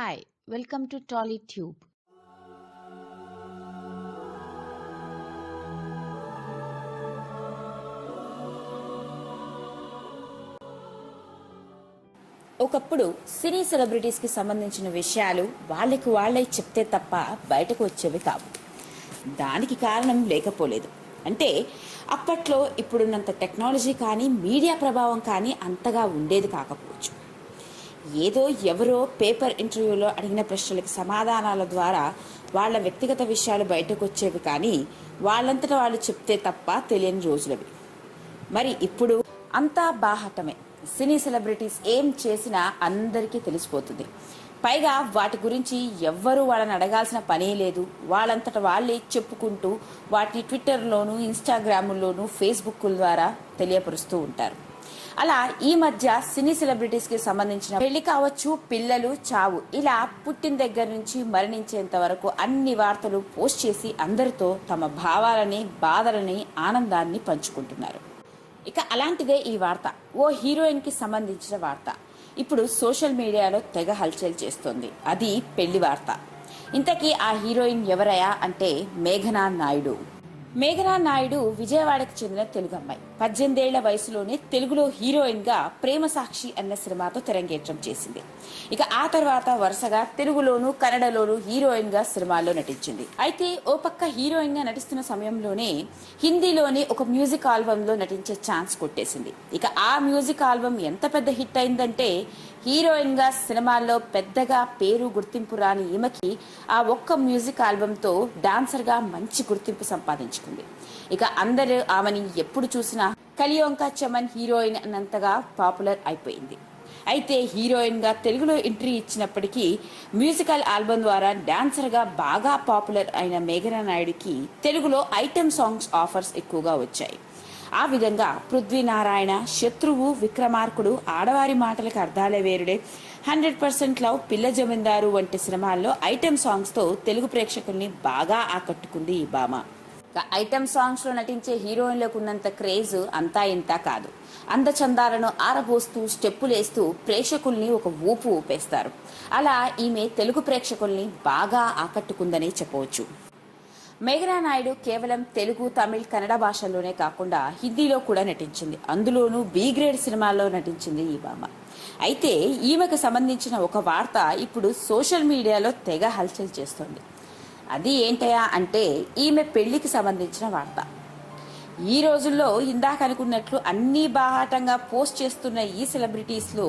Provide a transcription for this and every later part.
Hi, welcome to TollyTube. ఒకప్పుడు cine సెలబ్రిటీస్కి సంబంధించిన విషయాలు వాళ్ళకి వాళ్ళే చెప్తే తప్ప బయటకు వచ్చేవి కావు. దానికి కారణం లేకపోలేదు. అంటే అప్పట్లో ఇప్పుడున్నంత టెక్నాలజీ కానీ మీడియా ప్రభావం కానీ అంతగా ఉండేది కాకపోవచ్చు. ఏదో ఎవరో పేపర్ ఇంటర్వ్యూలో అడిగిన ప్రశ్నలకు సమాధానాల ద్వారా వాళ్ళ వ్యక్తిగత విషయాలు బయటకు వచ్చేవి కానీ వాళ్ళంతటా వాళ్ళు చెప్తే తప్ప తెలియని రోజులవి. మరి ఇప్పుడు అంతా బాహటమే. సినీ సెలబ్రిటీస్ ఏం చేసినా అందరికీ తెలిసిపోతుంది. పైగా వాటి గురించి ఎవ్వరూ వాళ్ళని అడగాల్సిన పనే లేదు. వాళ్ళంతట వాళ్ళే చెప్పుకుంటూ వాటిని ట్విట్టర్లోను ఇన్స్టాగ్రాముల్లోను ఫేస్బుక్ ద్వారా తెలియపరుస్తూ ఉంటారు. అలా ఈ మధ్య సినీ సెలబ్రిటీస్కి సంబంధించిన పెళ్ళి కావచ్చు పిల్లలు చావు ఇలా పుట్టిన దగ్గర నుంచి మరణించేంత వరకు అన్ని వార్తలు పోస్ట్ చేసి అందరితో తమ భావాలని బాధలని ఆనందాన్ని పంచుకుంటున్నారు. ఇక అలాంటిదే ఈ వార్త. ఓ హీరోయిన్కి సంబంధించిన వార్త. ఇప్పుడు సోషల్ మీడియాలో తెగ హల్చల్ చేస్తోంది. అది పెళ్ళి వార్త. ఇంతకీ ఆ హీరోయిన్ ఎవరయా అంటే మేఘనా నాయుడు. మేఘనా నాయుడు విజయవాడకు చెందిన తెలుగు అమ్మాయి. పద్దెనిమిదేళ్ళ వయసులోనే తెలుగులో హీరోయిన్గా ప్రేమ సాక్షి అన్న సినిమాతో తెరంగేట్రం చేసింది. ఇక ఆ తర్వాత వరుసగా తెలుగులోను కన్నడలోను హీరోయిన్గా సినిమాల్లో నటించింది. అయితే ఓ పక్క హీరోయిన్గా నటిస్తున్న సమయంలోనే హిందీలోని ఒక మ్యూజిక్ ఆల్బమ్లో నటించే ఛాన్స్ కొట్టేసింది. ఇక ఆ మ్యూజిక్ ఆల్బమ్ ఎంత పెద్ద హిట్ అయిందంటే హీరోయిన్గా సినిమాల్లో పెద్దగా పేరు గుర్తింపు రాని ఈమెకి ఆ ఒక్క మ్యూజిక్ ఆల్బంతో డాన్సర్గా మంచి గుర్తింపు సంపాదించుకుంది. ఇక అందరూ ఆమెని ఎప్పుడు చూసినా కలియోంక చమన్ హీరోయిన్ అన్నంతగా పాపులర్ అయిపోయింది. అయితే హీరోయిన్గా తెలుగులో ఎంట్రీ ఇచ్చినప్పటికీ మ్యూజికల్ ఆల్బమ్ ద్వారా డాన్సర్గా బాగా పాపులర్ అయిన మేఘనా నాయుడికి తెలుగులో ఐటెం సాంగ్స్ ఆఫర్స్ ఎక్కువగా వచ్చాయి. ఆ విధంగా Prithvi Narayana Shatruvu Vikramarkudu Aadavari Matalaku Arthale Verude. Hundred percent love Pilla Zamindar వంటి సినిమాల్లో ఐటెం సాంగ్స్తో తెలుగు ప్రేక్షకుల్ని బాగా ఆకట్టుకుంది ఈ భామ. ఐటెం సాంగ్స్లో నటించే హీరోయిన్లకు ఉన్నంత క్రేజ్ అంతా ఇంతా కాదు. అందచందాలను ఆరబోస్తూ స్టెప్పులేస్తూ ప్రేక్షకుల్ని ఒక ఊపు ఊపేస్తారు. అలా ఈమె తెలుగు ప్రేక్షకుల్ని బాగా ఆకట్టుకుందనే చెప్పవచ్చు. మేఘనా నాయుడు కేవలం తెలుగు తమిళ్ కన్నడ భాషల్లోనే కాకుండా హిందీలో కూడా నటించింది. అందులోనూ బి గ్రేడ్ సినిమాల్లో నటించింది ఈ భామ. అయితే ఈమెకు సంబంధించిన ఒక వార్త ఇప్పుడు సోషల్ మీడియాలో తెగ హల్చల్ చేస్తోంది. అది ఏంటయా అంటే ఈమె పెళ్ళికి సంబంధించిన వార్త. ఈ రోజుల్లో ఇందాక అనుకున్నట్లు అన్ని బాహాటంగా పోస్ట్ చేస్తున్న ఈ సెలబ్రిటీస్లో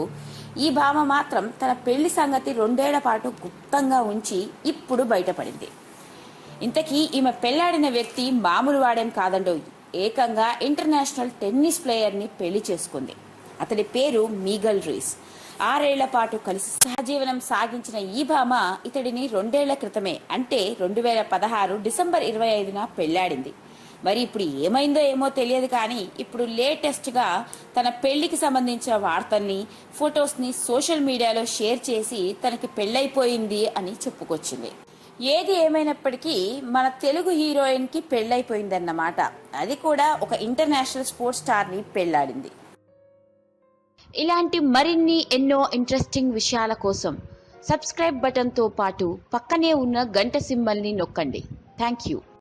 ఈ భామ మాత్రం తన పెళ్ళి సంగతి రెండేళ్ళ పాటు గుప్తంగా ఉంచి ఇప్పుడు బయటపడింది. ఇంతకీ ఈమె పెళ్ళాడిన వ్యక్తి మామూలు వాడేం కాదండో ఏకంగా ఇంటర్నేషనల్ టెన్నిస్ ప్లేయర్ని పెళ్ళి చేసుకుంది. అతడి పేరు మీగల్ రీస్. ఆరేళ్ళ పాటు కలిసి సహజీవనం సాగించిన ఈ భామ ఇతడిని రెండేళ్ళ క్రితమే అంటే రెండు వేల పదహారు డిసెంబర్ ఇరవై ఐదున పెళ్ళాడింది. మరి ఇప్పుడు ఏమైందో ఏమో తెలియదు కానీ ఇప్పుడు లేటెస్ట్గా తన పెళ్ళికి సంబంధించిన వార్తల్ని ఫొటోస్ని సోషల్ మీడియాలో షేర్ చేసి తనకి పెళ్ళైపోయింది అని చెప్పుకొచ్చింది. ఏది ఏమైనప్పటికీ మన తెలుగు హీరోయిన్కి పెళ్ళైపోయిందన్నమాట. అది కూడా ఒక ఇంటర్నేషనల్ స్పోర్ట్స్ స్టార్ని పెళ్ళాడింది. ఇలాంటి మరిన్ని ఎన్నో ఇంట్రెస్టింగ్ విషయాల కోసం సబ్స్క్రైబ్ బటన్తో పాటు పక్కనే ఉన్న గంట సింబల్ని నొక్కండి. Thank you